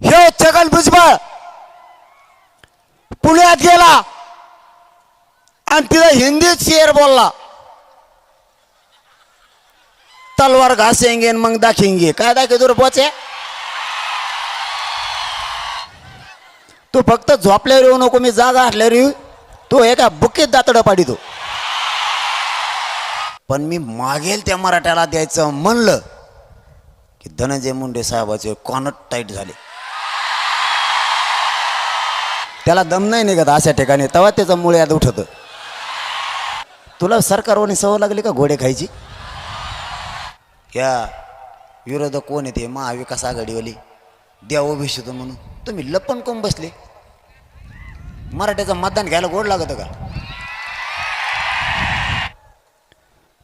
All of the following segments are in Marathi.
हे छगन भुजबळ पुण्यात गेला आणि तिथं हिंदीत शेर बोलला. तलवार घासेंगे आणि मग दाखेंगे. काय दाखे तुला पोचे? तू फक्त झोपल्यावर येऊ नको मी जागा असल्यावर येऊ. तू एका बुकीत दातडं पाडितो पण मी मागेल त्या मराठ्याला द्यायचं म्हणलं की धनंजय मुंडे साहेबाचे कॉनट टाईट झाले. त्याला दम नाही निघत अशा ठिकाणी. तेव्हा त्याचं मुळे याद उठत. तुला सरकारवानी सवय लागली का घोडे खायची? या विरोधक कोण येते महाविकास आघाडीवाली. द्या ओबीसीतो म्हणून. तुम्ही लपण कोण बसले? मराठ्याचं मतदान घ्यायला गोड लागत का?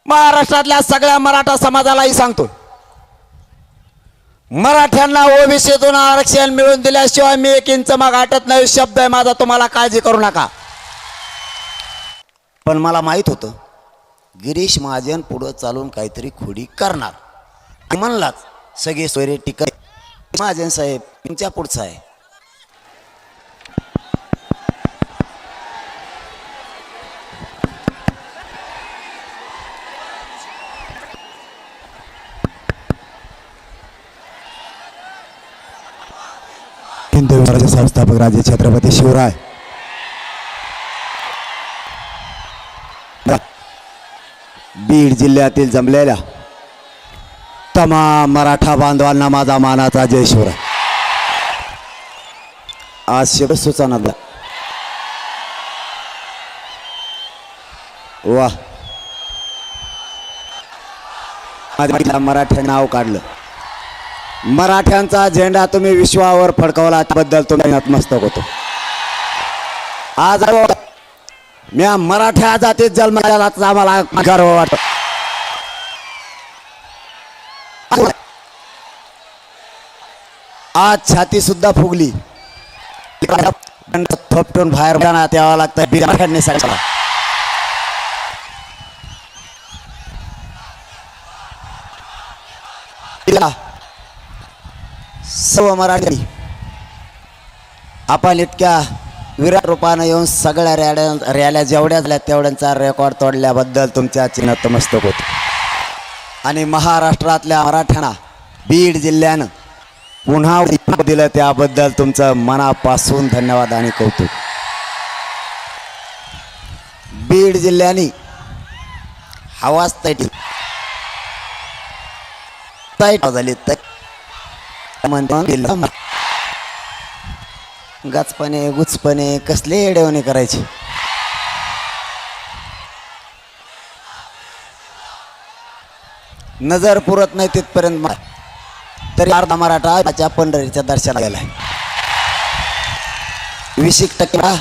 महाराष्ट्रातल्या सगळ्या मराठा समाजालाही सांगतो मराठ्यांना ओबीसीतून आरक्षण मिळवून दिल्याशिवाय मी एक इंच मग आटत नाही. शब्द आहे माझा तुम्हाला काळजी करू नका. पण मला माहीत होतं गिरीश महाजन पुढं चालून काहीतरी खोडी करणार. म्हणलाच सगळे सोयरे टिकत महाजन साहेब तुमच्या पुढचा आहे. हिंदू संस्थापक राजे छत्रपती शिवराय. बीड जिल्ह्यातील जमलेल्या तमाम मराठा बांधवांना माझा मानाचा जय शिवराय. आज शेवट सुचाना वा. मराठ्या नाव काढलं. मराठ्यांचा झेंडा तुम्ही विश्वावर फडकवला त्याबद्दल तुम्ही नतमस्तक होतो. आज मी मराठ्या जातीत जन्माला आम्हाला गर्व वाटत. आज छाती सुद्धा फुगली. थोपटून बाहेर जाण्यात यावं लागतं बिराठ्यांनी सगळ्याला तिला सर्व मराठी. आपण इतक्या विराट रूपानं येऊन सगळ्या रॅड्या रॅल्या जेवढ्या झाल्या तेवढ्यांचा रेकॉर्ड तोडल्याबद्दल तुमच्या चिन्हतमस्तक होतो. आणि महाराष्ट्रातल्या मराठ्यांना बीड जिल्ह्यानं पुन्हा दिलं त्याबद्दल तुमचं मनापासून धन्यवाद आणि कौतुक. बीड जिल्ह्याने हवाच तैटी तैट झाली तैट गाचपणे गुचपणे कसले येडेवणे करायचे. नजर पुरत नाही तिथपर्यंत तरी अर्धा मराठा त्याच्या पंढरीच्या दर्शनाला गेलाय. वीस एक टक्के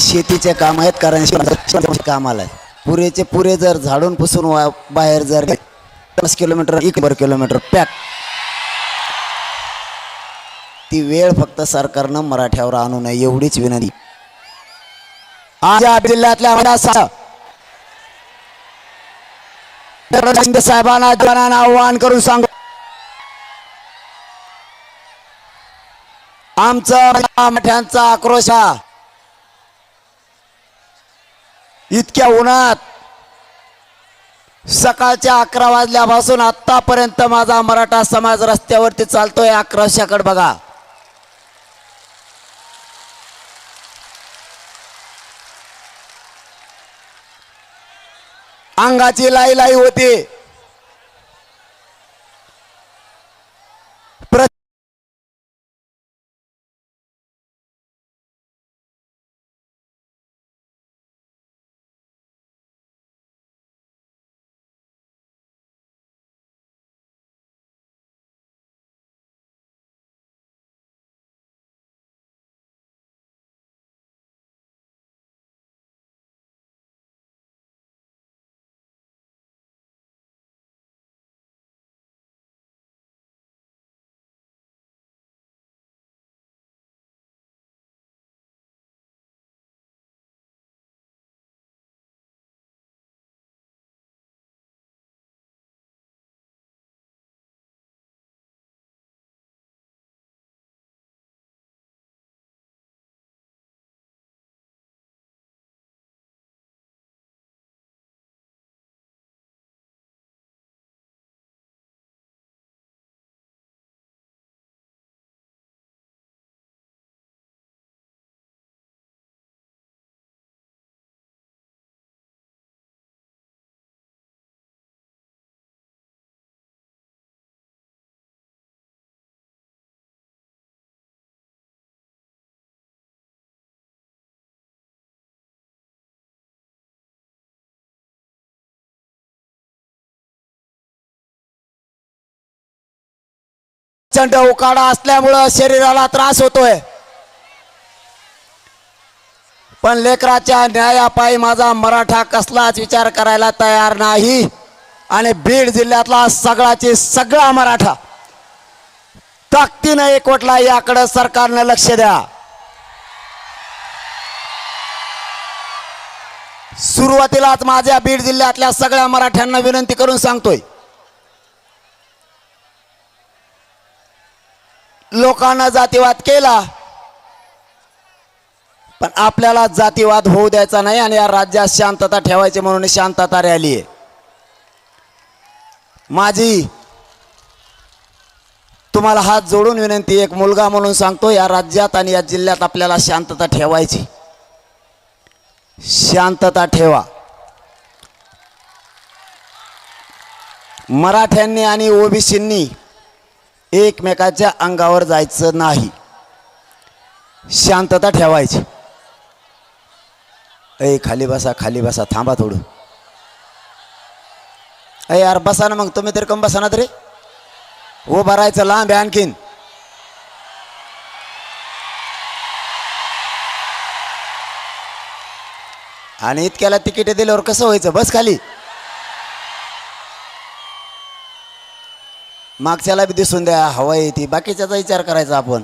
शेतीचे काम आहेत कारण शेतीचे कामाला पुरेचे पुरे जर झाडून पुसून बाहेर जर गेले, पन्नास किलोमीटर एक बर किलोमीटर पॅक ती वेळ फक्त सरकारनं मराठ्यावर आणू नये एवढीच विनंती. आज या जिल्ह्यातल्या साहेबांना जनांना आव्हान करून सांगू. आमचं मराठ्यांचा आक्रोश हा इतक्या उन्हात सकाळच्या अकरा वाजल्यापासून आतापर्यंत माझा मराठा समाज रस्त्यावरती चालतोय आक्रोशाकडे बघा अंगाची लाई लाई होते. प्रचंड उकाडा असल्यामुळं शरीराला त्रास होतोय. पण लेकराच्या न्यायापायी माझा मराठा कसलाच विचार करायला तयार नाही. आणि बीड जिल्ह्यातला सगळाची सगळा मराठा. ताकदीनं एकवटला याकडं सरकारनं लक्ष द्या. सुरुवातीलाच माझ्या बीड जिल्ह्यातल्या सगळ्या मराठ्यांना विनंती करून सांगतोय. लोकांना जातीवाद केला. पण आपल्याला जातीवाद होऊ द्यायचा नाही आणि या राज्यात शांतता ठेवायची म्हणून शांतता रॅली आहे. माझी तुम्हाला हात जोडून विनंती एक मुलगा म्हणून सांगतो या राज्यात आणि या जिल्ह्यात आपल्याला शांतता ठेवायची. शांतता ठेवा. मराठ्यांनी आणि ओबीसींनी एकमेकाच्या अंगावर जायचं नाही. शांतता ठेवायची. अय खाली बसा खाली बसा थांबा थोडं. अय यार बसा ना मग तुम्ही तरी कम बसा ना तरी. हो राहायचं लांब आहे आणखीन. आणि इतक्याला तिकीट दिल्यावर कसं व्हायचं? बस खाली. मागच्याला बी दिसून द्या हवा येते बाकीच्याचा विचार करायचा आपण.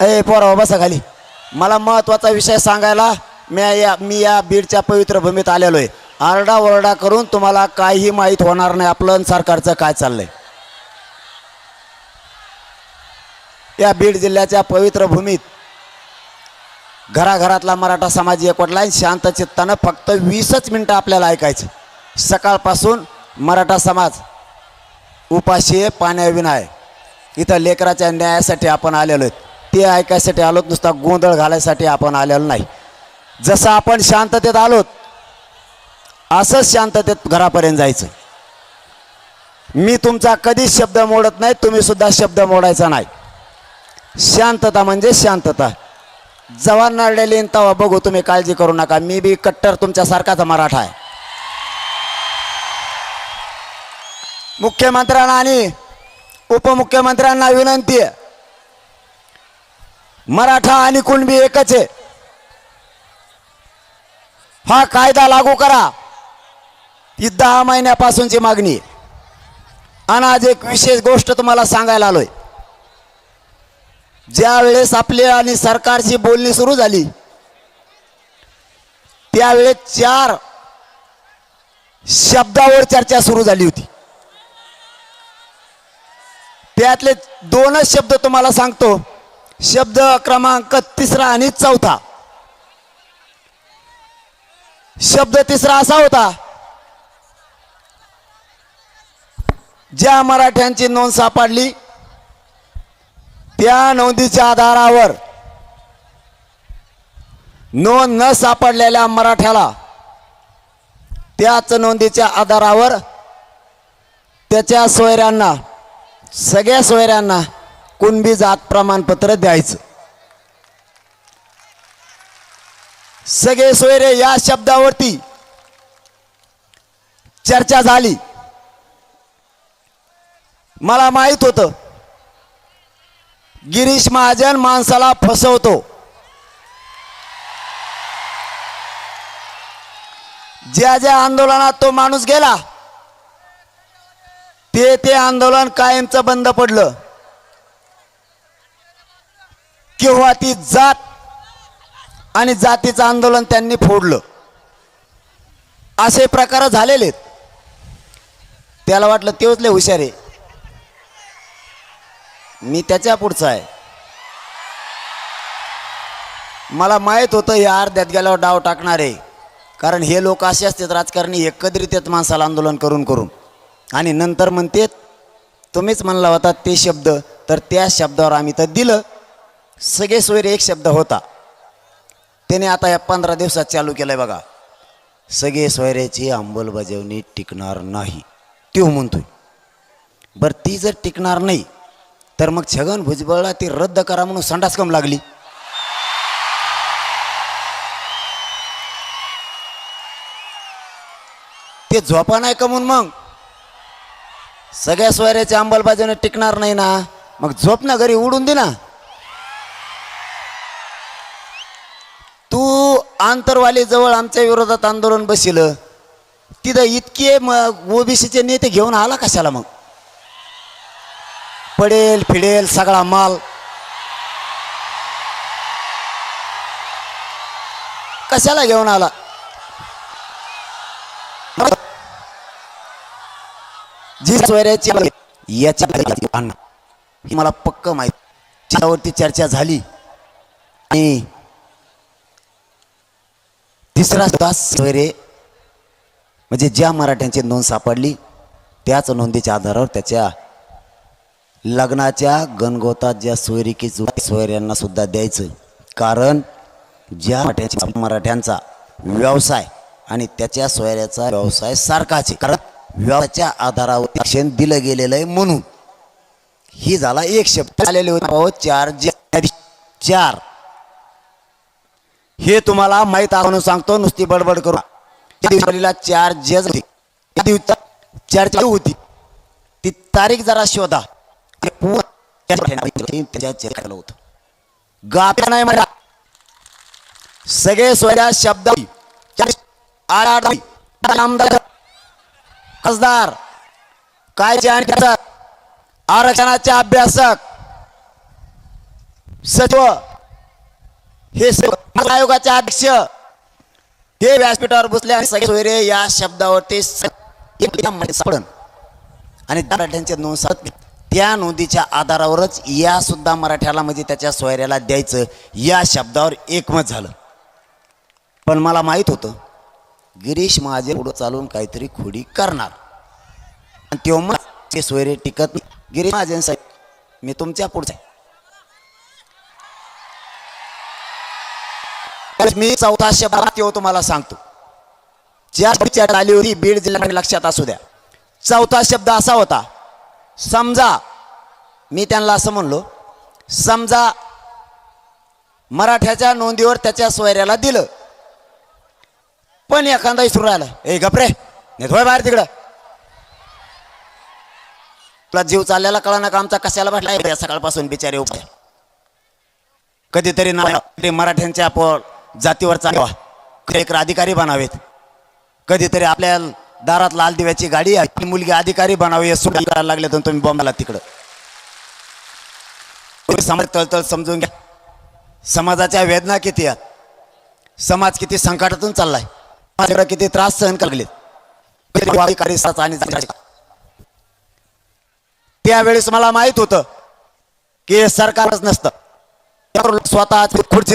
ए पोराव बसा खाली. मला महत्त्वाचा विषय सांगायला मी या मी या बीडच्या पवित्र भूमीत आलेलो आहे आरडा ओरडा करून तुम्हाला काही माहीत होणार नाही. आपलं सरकारचं काय चाललंय? या बीड जिल्ह्याच्या पवित्र भूमीत घराघरातला मराठा समाज एकवटला शांत चित्तानं फक्त वीसच मिनटं आपल्याला ऐकायचं. सकाळपासून मराठा समाज उपाशी पाण्याविनाय पाण्याविना आहे. इथं लेकराच्या न्यायासाठी आपण आलेलो आहेत. ते ऐकायसाठी आलोत नुसता गोंधळ घालायसाठी आपण आलेलो नाही. जसं आपण शांततेत आलोत असंच शांततेत घरापर्यंत जायचं. मी तुमचा कधीच शब्द मोडत नाही तुम्ही सुद्धा शब्द मोडायचा नाही. शांतता म्हणजे शांतता. जवान नारळेली तवा बघू तुम्ही काळजी करू नका. मी बी कट्टर तुमच्यासारखाच मराठा आहे. मुख्यमंत्र्यांना आणि उपमुख्यमंत्र्यांना विनंती आहे. मराठा आणि कुणबी एकच आहे. हा कायदा लागू करा. ही दहा महिन्यापासूनची मागणी आणि आज एक विशेष गोष्ट तुम्हाला सांगायला आलोय. ज्यावेळेस आपली आणि सरकारची बोलणी सुरू झाली त्यावेळेस चार शब्दावर चर्चा सुरू झाली होती. त्यातले दोनच शब्द तुम्हाला सांगतो. शब्द क्रमांक तिसरा आणि चौथा. शब्द तिसरा असा होता. ज्या मराठ्यांची नोंद सापडली त्या नोंदीच्या आधारावर नोंद न सापडलेल्या मराठ्याला त्याच नोंदीच्या आधारावर त्याच्या सोयऱ्यांना सगळ्या सोयऱ्यांना कुणबी जात प्रमाणपत्र द्यायचं. सगळे सोयरे या शब्दावरती चर्चा झाली. मला माहीत होतं गिरीश महाजन माणसाला फसवतो. ज्या ज्या आंदोलनात तो माणूस गेला ते ते आंदोलन कायमचं बंद पडलं. किंवा ती जात आणि जातीचं आंदोलन त्यांनी फोडलं. असे प्रकार झालेले आहेत. त्याला वाटलं तेच लय हुशार आहे. मी त्याच्या पुढचा आहे. मला माहीत होतं हे अर्ध्यात गेल्यावर डाव टाकणार. आहे कारण हे लोक असे असतात राजकारणी एकत्रित येत माणसाला आंदोलन करून करून. आणि नंतर म्हणते तुम्हीच म्हणला होता ते शब्द तर त्या शब्दावर आम्ही तर दिलं. सगळे सोयरे एक शब्द होता. त्याने आता या पंधरा दिवसात चालू केलंय बघा. सगळे सोयऱ्याची अंमलबजावणी टिकणार नाही. त्यो म्हणतोय. बरं ती जर टिकणार नाही तर मग छगन भुजबळला ती रद्द करा म्हणून संडास कम लागली. ते झोपा नाही कमून मग? सगळ्या सोयऱ्याच्या अंमलबजावणी टिकणार नाही ना. मग झोप ना घरी उडून दे ना. तू आंतरवाली जवळ आमच्या विरोधात आंदोलन बसील तिथं इतके मग ओबीसीचे नेते घेऊन आला कशाला मग? पडेल फिडेल सगळा माल. कशाला घेऊन आला? जी सोयऱ्याची याच्या ही मला पक्क माहिती त्यावरती चर्चा झाली आणि तिसरा तास सोयरे म्हणजे ज्या मराठ्यांची नोंद सापडली त्याच नोंदीच्या आधारावर त्याच्या लग्नाच्या गणगोतात ज्या सोयरिकी सोयऱ्यांना सुद्धा द्यायचं. कारण ज्या मराठ्यांचा मराठ्यांचा व्यवसाय आणि त्याच्या सोयऱ्याचा व्यवसाय सारखाच आहे. कारण व्यवसायाच्या आधारावर शिक्षण दिलं गेलेलं आहे म्हणून ही झाला एक शब्द आलेले होते अहो, चार चार हे तुम्हाला माहीत आहे म्हणून सांगतो नुसती बडबड करू त्या दिवसाला चार जज होते त्या दिवसात चर्चा होती ती तारीख जरा शोधा आणि त्याच्या चर्चा गाप्या नाही म्हणा सगळे सोयऱ्या शब्द आठ आमदार खासदार कायचे आणि त्याचा आरक्षणाचे अभ्यासक सचिव हे सर्व आयोगाचे अध्यक्ष हे व्यासपीठावर बसले आणि सगळे सोयरे या शब्दावरती सापडन आणि मराठ्यांचे नोंद सापडत त्या नोंदीच्या आधारावरच या सुद्धा मराठ्याला म्हणजे त्याच्या सोयऱ्याला द्यायचं या शब्दावर एकमत झालं. पण मला माहीत होतं गिरीश माझे पुढं चालून काहीतरी खोडी करणार. आणि तेव्हा ते सोयरे टिकत नाही. गिरीश महाजन साहेब मी तुमच्या पुढचा मी चौथा शब्द तेव्हा तुम्हाला सांगतो. ज्या चर्चा आली होती बीड जिल्ह्याकडे लक्षात असू द्या. चौथा शब्द असा होता समजा मी त्यांना असं म्हणलो समजा मराठ्याच्या नोंदीवर त्याच्या सोयऱ्याला दिलं पण एखादा इसरू राहिला. ए गपरे नेतोय बाहेर तिकडं. तुला जीव चाललेला कळा ना का आमचा कशाला भेटला सकाळपासून बिचारे उपाय कधीतरी ना मराठ्यांच्या आपण जातीवर चालवा एक अधिकारी बनावेत. कधीतरी आपल्या दारात लाल दिव्याची गाडी आहे, ती मुलगी अधिकारी बनावी सुद्धा करायला लागले तर तुम्ही बॉम्बला तिकडं. तुम्ही समाज तळतळ समजून घ्या. समाजाच्या वेदना किती आहेत? समाज किती संकटातून चाललाय? माझ्याकडे किती त्रास सहन करले त्यावेळेस मला माहीत होतं की हे सरकारच नसतं. स्वतः खुर्ची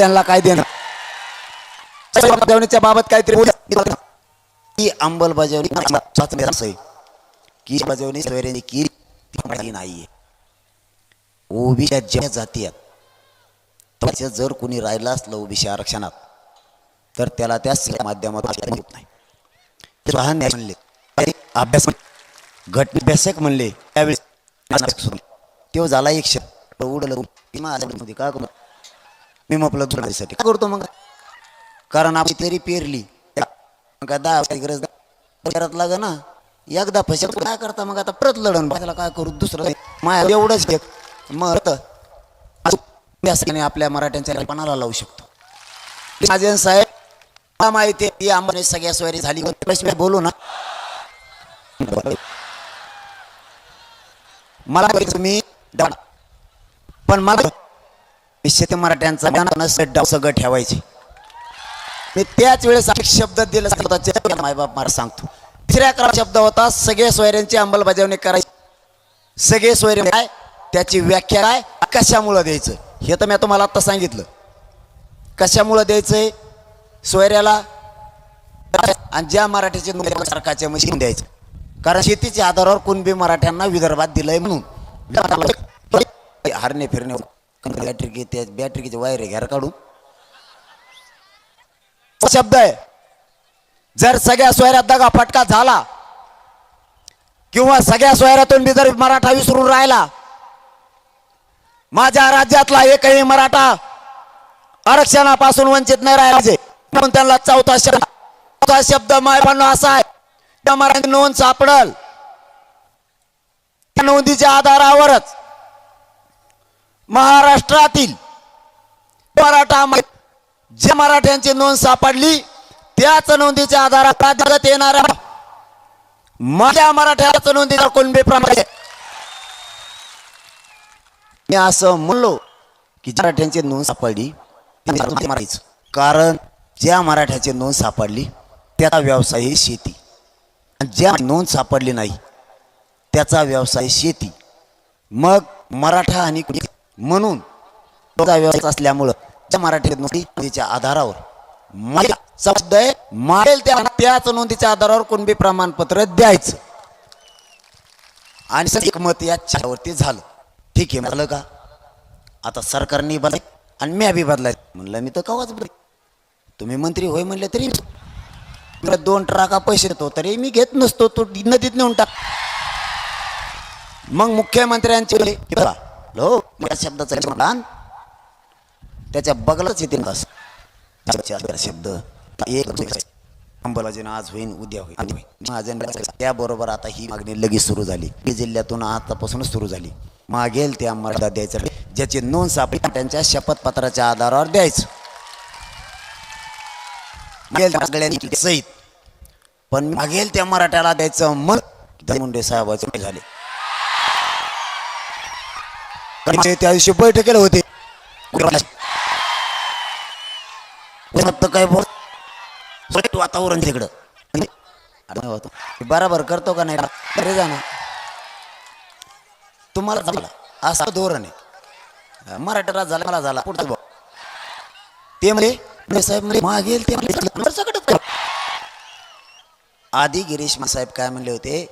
यांना काय देणं बाबत काहीतरी बोला. अंमलबजावणी की बजावणी सोयऱ्यांनी केली नाहीये. ओबीच्या ज्या जाती आहेत जर कोणी राहिला असलं ओबीसी आरक्षणात तर त्याला त्या माध्यमातून होत नाही. स्वतः न्याय म्हणले. अभ्यास घटनाभ्यासक म्हणले त्यावेळेस तो झाला एक शब्द. उडलं का काय करू? मी मग तुझ्यासाठी काय करतो मग? कारण आपली तरी पेरली. मग काय दहा गरज करत लाग ना. एकदा फसत काय करता मग? आता परत लढण त्याला काय करू? दुसरं माया एवढंच घे मग आपल्या मराठ्यांच्या कल्पनाला लावू शकतो. साहेब माहिती आहे ती सगळ्या सोयरी झाली. बोलू ना? मला तुम्ही पण मला शेती मराठ्यांचा सगळं ठेवायचे. मी त्याच वेळेस एक शब्द दिला होता मायबाप मला सांगतो. तिसऱ्या क्रमांक शब्द होता सगळे सोयऱ्यांची अंमलबजावणी करायची. सगळे सोयरे काय त्याची व्याख्या काय? कशामुळं द्यायचं? हे तर मी तुम्हाला आत्ता सांगितलं. कशामुळं द्यायचंय? सोयऱ्याला आणि ज्या मराठीचे सरकारच्या मशीन द्यायचं कारण शेतीच्या आधारावर कुणबी मराठ्यांना विदर्भात दिलंय म्हणून. हरणे फिरणे बॅटरी त्या बॅटरीचे वायर घ्यार काढून. शब्द आहे. जर सगळ्या सोयऱ्यात दगा फटका झाला किंवा सगळ्या सोयऱ्यातून मी जर मराठा विसरून राहिला माझ्या राज्यातला एकही मराठा आरक्षणापासून वंचित नाही राहिला म्हणून त्यांना चौथा शब्द चौथा शब्द मायबांनो असा आहे. त्या मराठी नोंद सापडल. त्या नोंदीच्या आधारावरच महाराष्ट्रातील मराठा ज्या मराठ्यांची नोंद सापडली त्याच नोंदीच्या आधारावर येणाऱ्या माझ्या मराठ्याच नोंदीचा कुणबी प्रमाणे मी असं म्हणलो की मराठ्यांची नोंद सापडली मारायचं. कारण ज्या मराठ्याची नोंद सापडली त्याचा व्यवसाय ही शेती. आणि ज्या नोंद सापडली नाही त्याचा व्यवसाय शेती. मग मराठा आणि कुणी म्हणून व्यवसाय असल्यामुळं त्या मराठी नोंदीच्या आधारावर शब्द आहे मारेल त्या त्याच नोंदीच्या आधारावर कुणबी प्रमाणपत्र द्यायचं. आणि सर एकमत याच्यावरती झालं. ठीक आहे झालं का? आता सरकारने बदलाय आणि मी बी बदलाय म्हणलं मी तर कवाच बदल तुम्ही मंत्री होय म्हणले तरी तुला दोन ट्राका पैसे देतो तरी मी घेत नसतो तो नदीत नेऊन टाक. मग मुख्यमंत्र्यांचे हो शब्दाचा त्याच्या बगलाच येते शब्द एक अंबाबाजीनं आज होईन उद्या होईल होईन. त्याबरोबर आता ही मागणी लगेच सुरू झाली. ही जिल्ह्यातून आतापासूनच सुरू झाली. मागेल त्या मर्यादा द्यायचं. ज्याची नोंद सापडी त्यांच्या शपथपत्राच्या आधारावर द्यायचं. मागेल त्या सगळ्यांनी सहित पण मागेल त्या मराठ्याला द्यायचं मन मुंडे साहेबाचे झाले. त्या दिवशी बैठकीला होते. काय बोल? वातावरण तिकडं. बराबर करतो का नाही अरे जा ना तुम्हाला झाला असा धोरण आहे. मराठा झाला मला झाला. पुढचं ते म्हणजे साहेब मागेल ते आधी गिरीश साहेब काय म्हणले होते?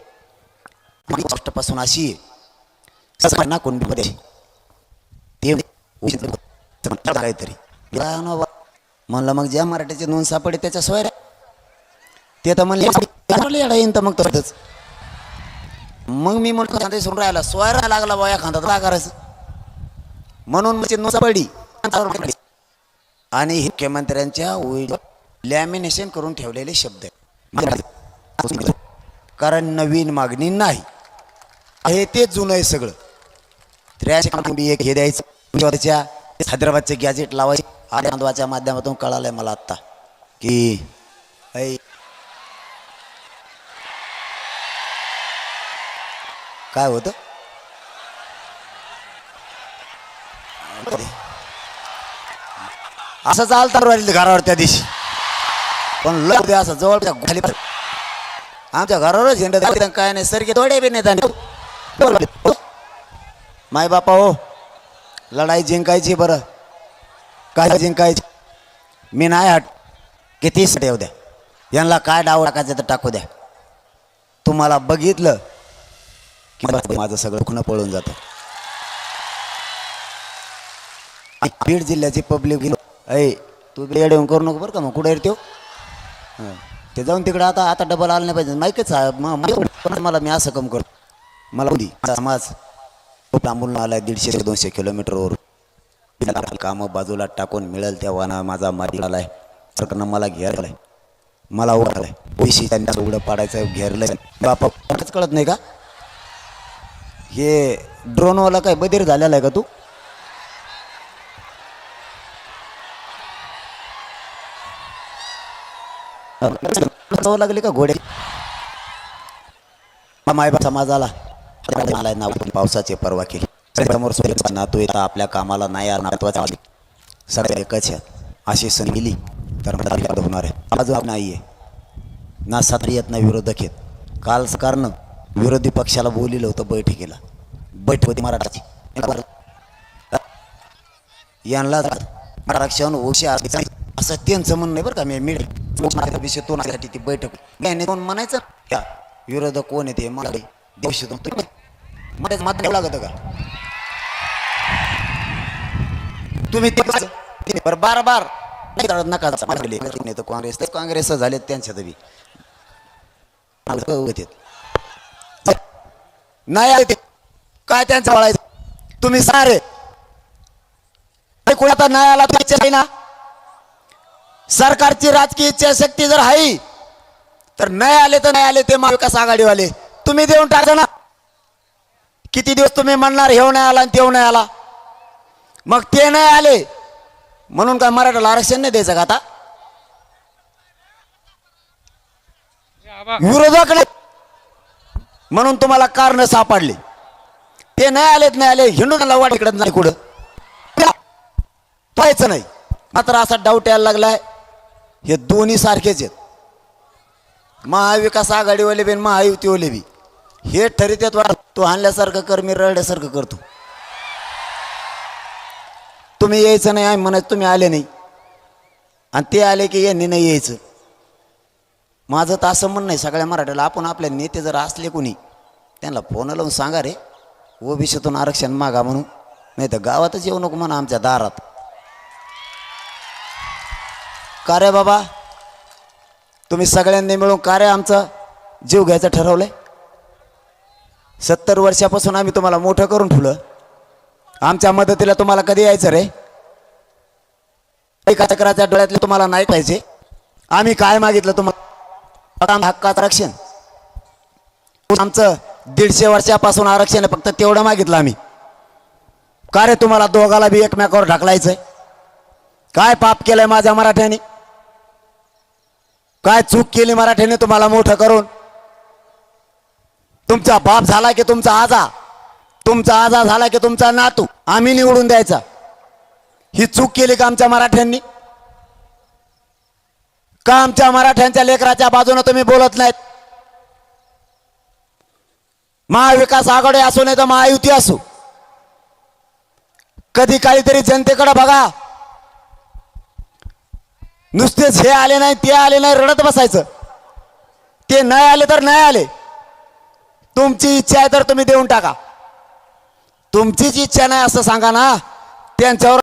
पासून अशी. आहे ते काहीतरी. म्हणलं मग ज्या मराठीचे नोंद सापडे त्याच्या सोयऱ्या ते तर म्हणले येईन तर मग तसंच. मग मी म्हणतो खांदे सोडून राहिला. सोयरा लागला बा या खांदा काय करायचं म्हणून म्हणजे नोंद सापडली. आणि मुख्यमंत्र्यांच्या लॅमिनेशन करून ठेवलेले शब्द आहेत. कारण नवीन मागणी नाही. हे ते जुनं आहे सगळं. त्र्याऐंशी एक हे द्यायचं? हैदराबादचे गॅजेट लावायचे. आणि माध्यमातून कळालंय मला आत्ता. की काय होतं? असं चालतं राहील घरावर त्या दिवशी. पण लग असं जवळच्या खाली आमच्या घरावरच झेंडा काय नाही सरके थोडे बी नेता माय बापा हो लढाई जिंकायची बरं. काय जिंकायची? मी नाही हट. किती येऊ द्या. यांना काय डाव टाकायचं तर टाकू द्या. तुम्हाला बघितलं की माझं सगळं खुणं पळून जातं. आणि बीड जिल्ह्याची पब्लिक ऐ तू इकडे येऊन करू नको बरं का मग. कुठे येतो ते जाऊन तिकडं आता आता डबल आलं नाही पाहिजे. माहितीच आहे पण मला मी असं कम करतो. मला उदी समाज खूप लांबून आलाय दीडशे ते दोनशे किलोमीटरवर. कामं बाजूला टाकून मिळेल तेव्हा ना माझा मारी आलाय. सरकारनं मला घेरलाय मला उघडलाय पैसे त्यांना उघडं पाडायचं घेरलंय बापा कळत नाही का? हे ड्रोनवाला काय बधीर झालेला आहे का तू? जावं लागले का घोडे मायबा समाजाला. आलाय नाव पावसाचे परवा केली. समोर नातू येता आपल्या कामाला नाही आला महत्त्वाचा सगळ्या एकच आहेत अशी संधी गेली तर मला होणार आहे. आज नाही आहे ना सात्री येत ना विरोधक आहेत काल सरकारनं विरोधी पक्षाला बोलिलं होतं बैठकीला. बैठक होती मराठाची. यांना आरक्षण ओशी असं त्यांचं म्हणणं नाही बरं का मी मिळेल मिळ विषय तो नासाठी ती बैठक. याने म्हणायचं? त्या विरोधक कोण येते मराठी देश मध्येच मत लागत का? तुम्ही ते बार बार नका काँग्रेस काँग्रेस झाले त्यांच्या बी नाही आले ते. काय त्यांचं वळायचं? तुम्ही सारे कोण आता नाही आला? तर ना? सरकारची राजकीय इच्छाशक्ती जर आहे तर नाही आले तर नाही आले ते महाविकास आघाडीवाले. तुम्ही देऊन टाका ना. किती दिवस तुम्ही म्हणणार हेव नाही आला आणि तेव नाही आला? मग ते नाही आले. म्हणून काय मराठाला आरक्षण नाही द्यायचं का आता? विरोधक नाही. म्हणून तुम्हाला कारण सापडले. ते नाही आलेत नाही आले हिंदू वाट इकडे नाही कुठं. पाहायचं नाही. मात्र असा डाऊट यायला लागलाय. हे दोन्ही सारखेच आहेत. महाविकास आघाडीवाले बी आणि महायुतीवाले बी. हे ठरित्यात आहेत तू आणल्यासारखं कर मी रडल्यासारखं करतो. तुम्ही यायचं नाही आम्ही म्हणत तुम्ही आले नाही. आणि ते आले की यांनी नाही यायचं. माझं तर असं म्हणणं आहे सगळ्या मराठ्याला आपण आपल्या नेते जर असले कोणी त्यांना फोन लावून सांगा रे ओबीसीतून आरक्षण मागा म्हणून. नाही तर गावातच येऊ नको म्हणा आमच्या दारात. का रे बाबा? तुम्ही सगळ्यांनी मिळून का रे आमचं जीव घ्यायचं ठरवलंय? सत्तर वर्षापासून आम्ही तुम्हाला मोठं करून ठेवलं. आमच्या मदतीला तुम्हाला कधी यायचं रे? एका चक्राच्या डोळ्यातले तुम्हाला नाही पाहिजे. आम्ही काय मागितलं तुम्हाला? हक्कात आरक्षण आमचं दीडशे वर्षापासून आरक्षण आहे फक्त तेवढं मागितलं आम्ही. का रे तुम्हाला दोघाला बी एकमेकावर ढकलायचंय? काय पाप केलंय माझ्या मराठ्याने? काय चूक केली मराठ्याने तुम्हाला मोठं करून? तुमचा बाप झाला की तुमचा आजा? तुमचा आजा झाला की तुमचा नातू? आम्ही निवडून द्यायचा. ही चूक केली का आमच्या मराठ्यांनी? का आमच्या मराठ्यांच्या लेकराच्या बाजूने तुम्ही बोलत नाहीत? महाविकास आघाडी असो नाही तर महायुती असो. कधी काहीतरी जनतेकडे बघा. नुसतेच हे आले नाही ते आले नाही रडत बसायचं. ते नाही आले तर नाही आले. तुमची इच्छा आहे तर तुम्ही देऊन टाका. तुमचीच इच्छा नाही असं सांगा ना. त्यांच्यावर